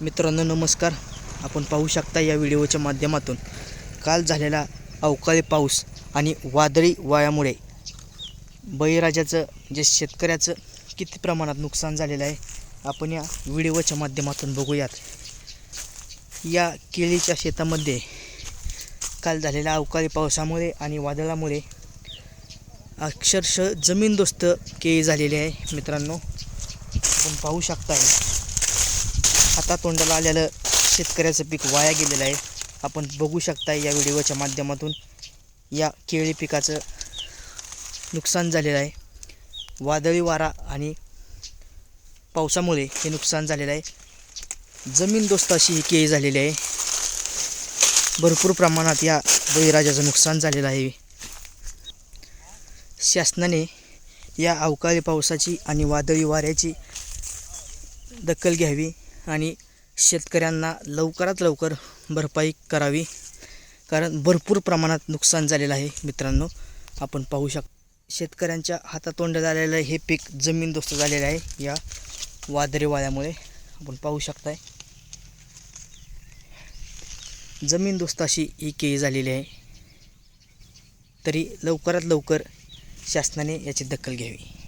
मित्रांनो नमस्कार. आपण पाहू शकता या व्हिडिओच्या माध्यमातून काल झालेला अवकाळी पाऊस आणि वादळी वायामुळे बळीराजाचं जे शेतकऱ्याचं किती प्रमाणात नुकसान झालेलं आहे आपण या व्हिडिओच्या माध्यमातून बघूयात. या केळीच्या शेतामध्ये काल झालेल्या अवकाळी पावसामुळे आणि वादळामुळे अक्षरशः जमीनदोस्त केळी झालेली आहे मित्रांनो. आपण पाहू शकता हातातोंडाला आलेलं शेतकऱ्याचं पीक वाया गेलेलं आहे. आपण बघू शकता या व्हिडिओच्या माध्यमातून या केळी पिकाचं नुकसान झालेलं आहे. वादळी वारा आणि पावसामुळे हे नुकसान झालेलं आहे. जमीनदोस्त अशी ही केळी झालेली आहे. भरपूर प्रमाणात या बळीराजाचं नुकसान झालेलं आहे. शासनाने या अवकाळी पावसाची आणि वादळी वाऱ्याची दखल घ्यावी. आणि शेतकऱ्यांना लवकरात लवकर भरपाई करावी. कारण भरपूर प्रमाणात नुकसान झालेलं आहे मित्रांनो. आपण पाहू शक शेतकऱ्यांच्या हातातोंड झालेलं हे पीक जमीनदोस्त झालेलं आहे. या वादळी वाऱ्यामुळे आपण पाहू शकताय. जमीनदोस्त अशी ही केळी झालेली आहे. तरी लवकरात लवकर शासनाने याची दखल घ्यावी.